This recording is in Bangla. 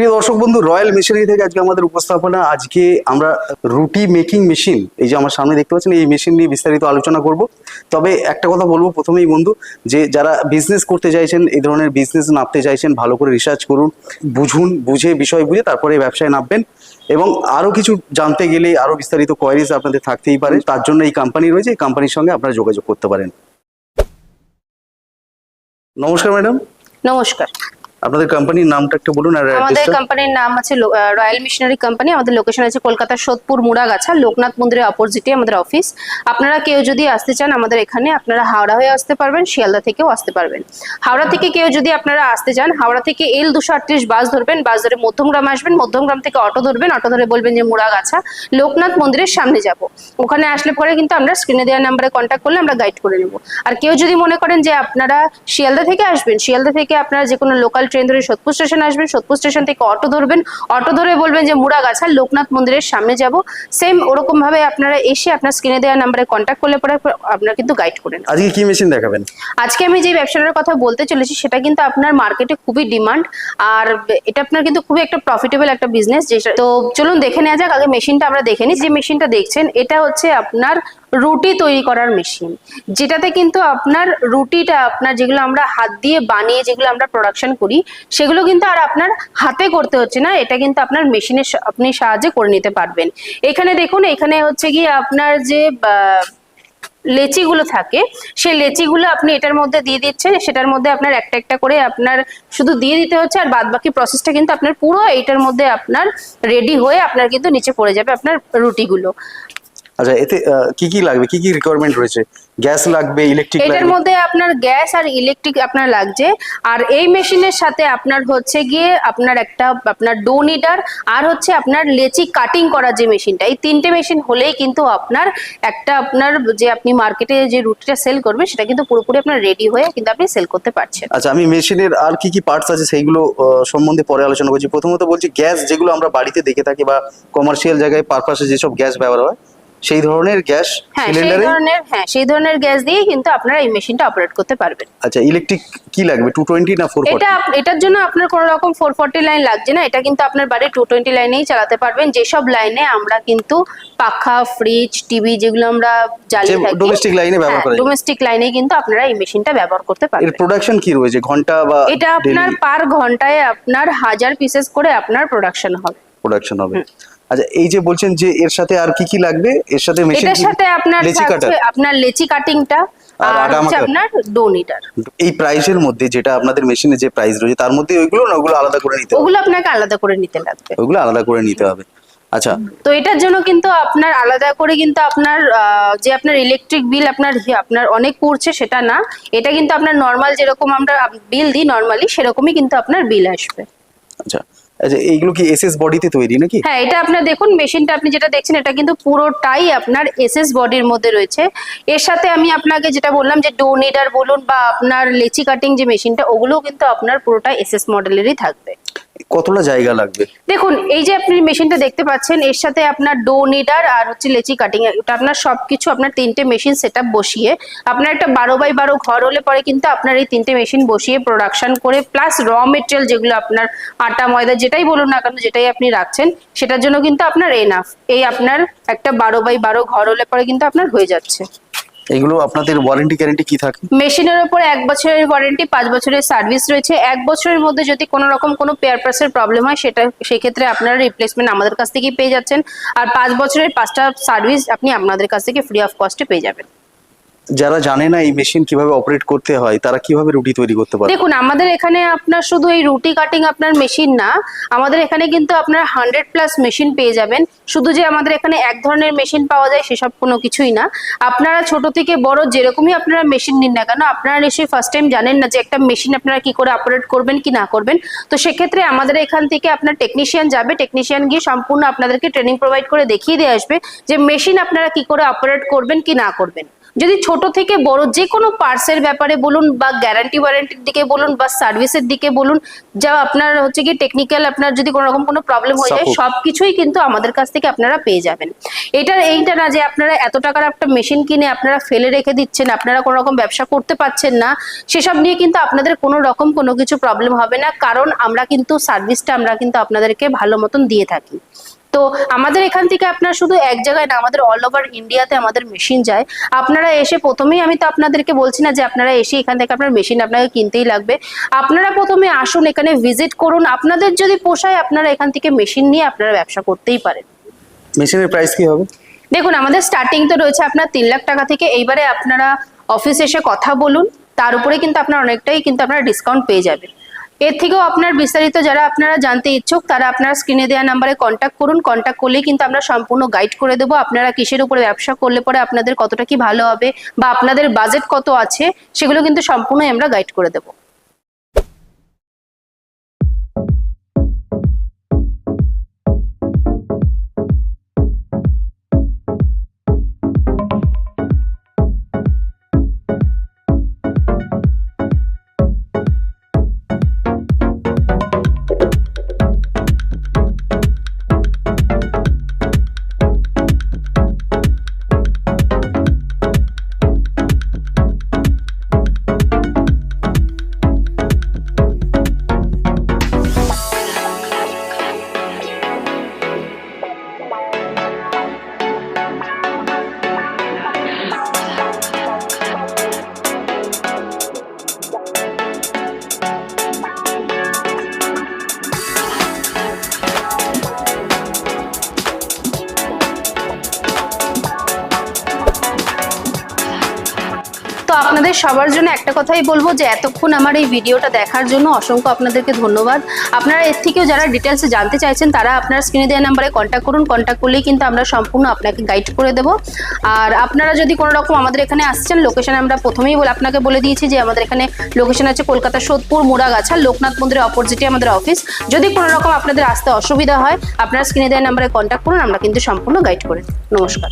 প্রিয় দর্শক বন্ধু, রয়্যাল মেশিনারি থেকে আজকে আমাদের উপস্থাপনা। আজকে আমরা রুটি মেকিং মেশিন, এই যে আমার সামনে দেখতে পাচ্ছেন, এই মেশিন নিয়ে বিস্তারিত আলোচনা করব। তবে একটা কথা বলব প্রথমেই বন্ধু, যে যারা বিজনেস করতে চাইছেন, এই ধরনের বিজনেস নামতে চাইছেন, ভালো করে রিসার্চ করুন, বুঝুন, বুঝে বিষয় বুঝে তারপরে ব্যবসায় নামবেন। এবং আরও কিছু জানতে গেলে আরও বিস্তারিত কোয়ারিজ আপনাদের থাকতেই পারে, তার জন্য এই কোম্পানি রয়েছে, এই কোম্পানির সঙ্গে আপনারা যোগাযোগ করতে পারেন। নমস্কার ম্যাডাম। নমস্কার। আপনাদের কোম্পানির নামটা একটু বলুন আর আমাদের কোম্পানির নাম আছে রয়্যাল মিশনারি কোম্পানি আমাদের লোকেশন আছে কলকাতার সোদপুর মুড়াগাছা, লোকনাথ মন্দিরের অপোজিটে আমাদের অফিস আপনারা কেউ যদি আসতে চান আমাদের এখানে, আপনারা হাওড়া হয়ে আসতে পারবেন, শিয়ালদা থেকেও আসতে পারবেন। হাওড়া থেকে কেউ যদি আপনারা আসতে চান, হাওড়া থেকে এল দুশো আটত্রিশ বাস ধরবেন, বাস ধরে মধ্যমগ্রাম আসবেন, মধ্যমগ্রাম থেকে অটো ধরবেন, অটো ধরে বলবেন যে মুড়াগাছা, লোকনাথ মন্দিরের সামনে যাব। ওখানে আসলে পরে কিন্তু আমরা স্ক্রিনে দেওয়ার নাম্বারে কন্ট্যাক্ট করলে আমরা গাইড করে নেব। আর কেউ যদি মনে করেন যে আপনারা শিয়ালদা থেকে আসবেন, শিয়ালদা থেকে আপনারা যে কোনো লোকাল ট্রেন ধরে সোদপুর স্টেশন আসবেন সোদপুর স্টেশন থেকে অটো ধরবেন। অটো ধরে বলবেন যে মুড়াগাছা লোকনাথ মন্দিরের সামনে যাব। সেম ওরকম ভাবে আপনারা এসে আপনার স্ক্রিনে দেওয়া নাম্বারে কন্ট্যাক্ট করলে পরে আপনারা কিন্তু গাইড করেন আজকে কি মেশিন দেখাবেন? আজকে আমি যে ব্যবসাটার কথা বলতে চলেছি সেটা কিন্তু আপনার মার্কেটে খুবই ডিমান্ড আর এটা আপনার কিন্তু খুবই একটা প্রফিটেবল একটা বিজনেস যেটা তো চলুন দেখে নেওয়া যাক আগে মেশিনটা আমরা দেখে নিই। যে মেশিনটা দেখছেন এটা হচ্ছে আপনার রুটি তৈরি করার মেশিন যেটাতে কিন্তু আপনার রুটিটা আপনার যেগুলো আমরা হাত দিয়ে বানিয়ে যেগুলো আমরা প্রোডাকশন করি সেগুলো কিন্তু আর আপনার হাতে করতে হচ্ছে না, এটা কিন্তু আপনার মেশিনের আপনি সাহায্যে করে নিতে পারবেন। এখানে দেখুন, এখানে হচ্ছে কি আপনার যে লেচিগুলো থাকে, সেই লেচিগুলো আপনি এটার মধ্যে দিয়ে দিচ্ছেন, সেটার মধ্যে আপনার একটা একটা করে আপনার শুধু দিয়ে দিতে হচ্ছে, আর বাদ বাকি প্রসেসটা কিন্তু আপনার পুরো এইটার মধ্যে আপনার রেডি হয়ে আপনার কিন্তু নিচে পড়ে যাবে আপনার রুটিগুলো। আচ্ছা এতে কি কি লাগবে? কি কি রিকোয়ারমেন্ট রয়েছে? গ্যাস লাগবে ইলেকট্রিক এটার মধ্যে আপনার গ্যাস আর ইলেকট্রিক আপনার লাগছে। আর এই মেশিনের সাথে আপনার হচ্ছে গিয়ে আপনার একটা আপনার ডো নিডার আর হচ্ছে আপনার লেচি কাটিং করার যে মেশিনটা এই তিনটে মেশিন হলেই কিন্তু আপনার একটা আপনার যে আপনি মার্কেটে যে রুটিটা সেল করবেন সেটা কিন্তু পুরোপুরি আপনার রেডি হয়ে কিন্তু আপনি সেল করতে পারছেন। আচ্ছা আমি মেশিনের আর কি কি পার্টস আছে সেইগুলো সম্বন্ধে পরে আলোচনা করছি। প্রথমত বলছি গ্যাস যেগুলো আমরা বাড়িতে দেখে থাকি বা কমার্শিয়াল জায়গায় পারপাসে যেসব গ্যাস ব্যবহার হয় সেই ধরনের গ্যাস হ্যাঁ সেই সিলিন্ডারে? ধরনের হ্যাঁ সেই ধরনের গ্যাস দিয়ে কিন্তু আপনারা এই মেশিনটা অপারেট করতে পারবেন। আচ্ছা ইলেকট্রিক কি লাগবে টু টোয়েন্টি না ফোর এটা আপ- এটার জন্য আপনার কোনো রকম ফোর ফর্টি লাইন লাগছে না এটা কিন্তু আপনার বাড়ি টু টোয়েন্টি লাইনেই চালাতে পারবেন। যেসব লাইনে আমরা কিন্তু পাখা ফ্রিজ টিভি যেগুলো আমরা জ্বালিয়ে যে থাকি domestic line এ ব্যবহার করা যায়। ডোমেস্টিক লাইনে কিন্তু আপনারা এই মেশিনটা ব্যবহার করতে এর পারবেন। প্রোডাকশন কি রয়েছে ঘণ্টা বা এটা আপনার পার ঘন্টায় আপনার হাজার পিসেস করে আপনার প্রোডাকশন হবে। প্রোডাকশন হবে। আচ্ছা এই যে বলছেন যে এর সাথে আর কি কি লাগবে? এর সাথে মেশিন এটার সাথে আপনার লেচি কাটার? আপনার লেচি কাটিংটা আর হচ্ছে আপনার ডোনিটার এই প্রাইসের মধ্যে যেটা আপনাদের মেশিনে যে প্রাইস রয়েছে তার মধ্যে ওইগুলো না ওগুলো আলাদা করে নিতে ওগুলো আপনাকে আলাদা করে নিতে লাগবে। ওইগুলো আলাদা করে নিতে হবে। আচ্ছা। তো এটার জন্য কিন্তু আপনার আলাদা করে কিন্তু আপনার যে আপনার ইলেকট্রিক বিল আপনার আপনার অনেক পড়ছে সেটা না এটা কিন্তু আপনার নর্মাল যেরকম আমরা বিল দিই নর্মালি সেরকমই কিন্তু আপনার বিল আসবে। আচ্ছা। আচ্ছা এইগুলো কি এসএস বডিতে তৈরি নাকি? হ্যাঁ এটা আপনার দেখুন মেশিনটা আপনি যেটা দেখছেন, এটা কিন্তু পুরোটাই আপনার এসএস বডির মধ্যে রয়েছে। এর সাথে আমি আপনাকে যেটা বললাম যে ডো নিডার বলুন বা আপনার লেচি কাটিং যে মেশিনটা ওগুলোও কিন্তু আপনার পুরোটা এসএস মডেলেরই থাকবে। কতটা জায়গা লাগবে? দেখুন, এই যে আপনি মেশিনটা দেখতে পাচ্ছেন, এর সাথে আপনার ডো নিডার আর হচ্ছে লেচি কাটিং, এটা আপনার সবকিছু আপনার তিনটে মেশিন সেট বসিয়ে, আপনার একটা বারো বাই বারো ঘর হলে পরে কিন্তু আপনার এই তিনটে মেশিন বসিয়ে প্রোডাকশন করে প্লাস র মেটেরিয়াল যেগুলো আপনার আটা, ময়দা যেটাই বলুন না কেন, যেটাই আপনি রাখছেন, সেটার জন্য কিন্তু আপনার এনাফ এই আপনার একটা বারো বাই বারো ঘর হলে পরে কিন্তু আপনার হয়ে যাচ্ছে। এগুলো আপনাদের ওয়ারেন্টি গ্যারেন্টি কি থাকে? মেশিনের উপর এক বছরের ওয়ারেন্টি পাঁচ বছরের সার্ভিস রয়েছে। এক বছরের মধ্যে যদি কোনো রকম কোনো পেয়ার প্রেসের প্রবলেম হয়, সেটা সেক্ষেত্রে আপনারা রিপ্লেসমেন্ট আমাদের কাছ থেকেই পেয়ে যাচ্ছেন। আর পাঁচ বছরের পাঁচটা সার্ভিস আপনি আপনাদের কাছ থেকে ফ্রি অফ কস্টে পেয়ে যাবেন। যারা জানে না এই মেশিন কীভাবে অপারেট করতে হয়, তারা কীভাবে রুটি তৈরি করতে পারে দেখুন, আমাদের এখানে আপনার শুধু এই রুটি কাটিং আপনার মেশিন না, আমাদের এখানে কিন্তু আপনার হান্ড্রেড প্লাস মেশিন পেয়ে যাবেন। শুধু যে আমাদের এখানে এক ধরনের মেশিন পাওয়া যায়, সেসব কোনো কিছুই না। আপনারা ছোট থেকে বড় যেরকমই আপনারা মেশিন নিন না কেন, আপনারা নিশ্চয়ই ফার্স্ট টাইম জানেন না যে একটা মেশিন আপনারা কি করে অপারেট করবেন কি না করবেন। তো সেক্ষেত্রে আমাদের এখান থেকে আপনার টেকনিশিয়ান যাবে টেকনিশিয়ান গিয়ে সম্পূর্ণ আপনাদেরকে ট্রেনিং প্রোভাইড করে দেখিয়ে দিয়ে আসবে যে মেশিন আপনারা কি করে অপারেট করবেন কি না করবেন। যদি ছোট থেকে বড় যে কোনো পার্টসের ব্যাপারে বলুন বা গ্যারান্টি ওয়ারেন্টির দিকে বলুন বা সার্ভিসের দিকে বলুন যা আপনার হচ্ছে কি টেকনিক্যাল আপনার যদি কোনো রকম কোনো প্রবলেম হয়ে যায় Support. সবকিছুই কিন্তু আমাদের কাছ থেকে আপনারা পেয়ে যাবেন এটার এইটা না যে আপনারা এত টাকার একটা মেশিন কিনে আপনারা ফেলে রেখে দিচ্ছেন আপনারা কোনো রকম ব্যবসা করতে পারছেন না সেসব নিয়ে কিন্তু আপনাদের কোনো রকম কোনো কিছু প্রবলেম হবে না কারণ আমরা কিন্তু সার্ভিসটা আমরা কিন্তু আপনাদেরকে ভালো মতন দিয়ে থাকি তো আমাদের এখান থেকে আপনার শুধু এক জায়গায় না আমাদের অল ওভার ইন্ডিয়াতে আমাদের মেশিন যায়। আপনারা এসে প্রথমেই আমি তো আপনাদেরকে বলছি না যে আপনারা এসে এখান থেকে আপনার মেশিন আপনাকে কিনতেই লাগবে। আপনারা প্রথমে আসুন এখানে ভিজিট করুন। আপনাদের যদি পোষায় আপনারা এখান থেকে মেশিন নিয়ে আপনারা ব্যবসা করতেই পারেন। মেশিনের প্রাইস কি হবে? দেখুন আমাদের স্টার্টিং তো রয়েছে আপনার তিন লাখ টাকা থেকে। এইবারে আপনারা অফিস এসে কথা বলুন। তার উপরে কিন্তু আপনার অনেকটাই কিন্তু আপনারা ডিসকাউন্ট পেয়ে যাবেন। এর থেকেও আপনার বিস্তারিত যারা আপনারা জানতে ইচ্ছুক, তারা আপনার স্ক্রিনে দেওয়া নাম্বারে কন্ট্যাক্ট করুন। কন্ট্যাক্ট করলেই কিন্তু আমরা সম্পূর্ণ গাইড করে দেবো। আপনারা কিসের উপরে ব্যবসা করলে পরে আপনাদের কতটা কি ভালো হবে বা আপনাদের বাজেট কত আছে, সেগুলো কিন্তু সম্পূর্ণই আমরা গাইড করে দেবো। আপনাদের সবার জন্য একটা কথাই বলব যে এতক্ষণ আমার এই ভিডিওটা দেখার জন্য অসংখ্য আপনাদেরকে ধন্যবাদ। আপনারা এর থেকেও যারা ডিটেলসে জানতে চাইছেন, তারা আপনার স্ক্রিনে দেওয়া নাম্বারে কন্ট্যাক্ট করুন। কন্ট্যাক্ট করলেই কিন্তু আমরা সম্পূর্ণ আপনাকে গাইড করে দেবো। আর আপনারা যদি কোনো রকম আমাদের এখানে আসছেন লোকেশন আমরা প্রথমেই বলে আপনাকে বলে দিয়েছি যে আমাদের এখানে লোকেশন আছে কলকাতা সোদপুর মুড়াগাছা, লোকনাথ মন্দিরের অপোজিটে আমাদের অফিস যদি কোনো রকম আপনাদের আসতে অসুবিধা হয়, আপনার স্ক্রিনে দেওয়া নাম্বারে কন্ট্যাক্ট করুন, আমরা কিন্তু সম্পূর্ণ গাইড করে। নমস্কার।